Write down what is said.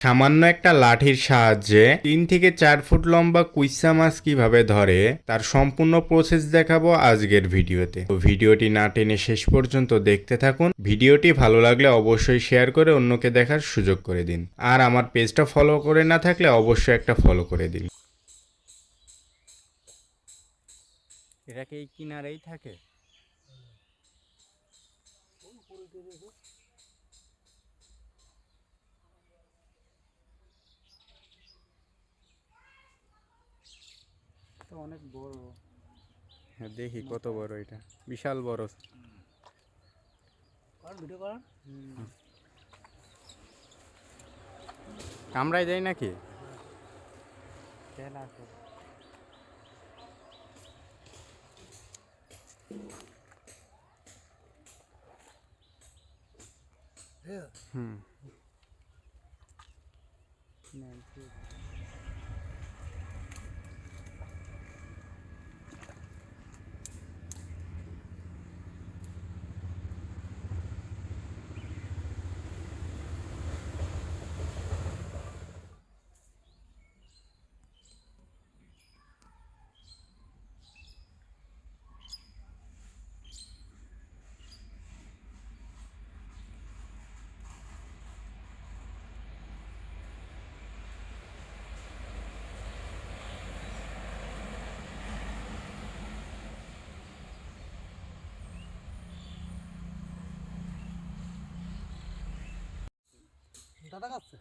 সামান্য একটা লাঠির সাহায্যে তিন থেকে চার ফুট লম্বা কুইসা মাছ কীভাবে ধরে, তার সম্পূর্ণ প্রসেস দেখাবো আজকের ভিডিওতে। তো ভিডিওটি না টেনে শেষ পর্যন্ত দেখতে থাকুন। ভিডিওটি ভালো লাগলে অবশ্যই শেয়ার করে অন্যকে দেখার সুযোগ করে দিন। আর আমার পেজটা ফলো করে না থাকলে অবশ্যই একটা ফলো করে দিন। এটা কি কিনারেই থাকে? অনেক বড়। হ্যাঁ দেখি কত বড় এটা। বিশাল বড়। ভিডিও কর কামড়াই দেয় নাকি? হুম। দাদা কাছে?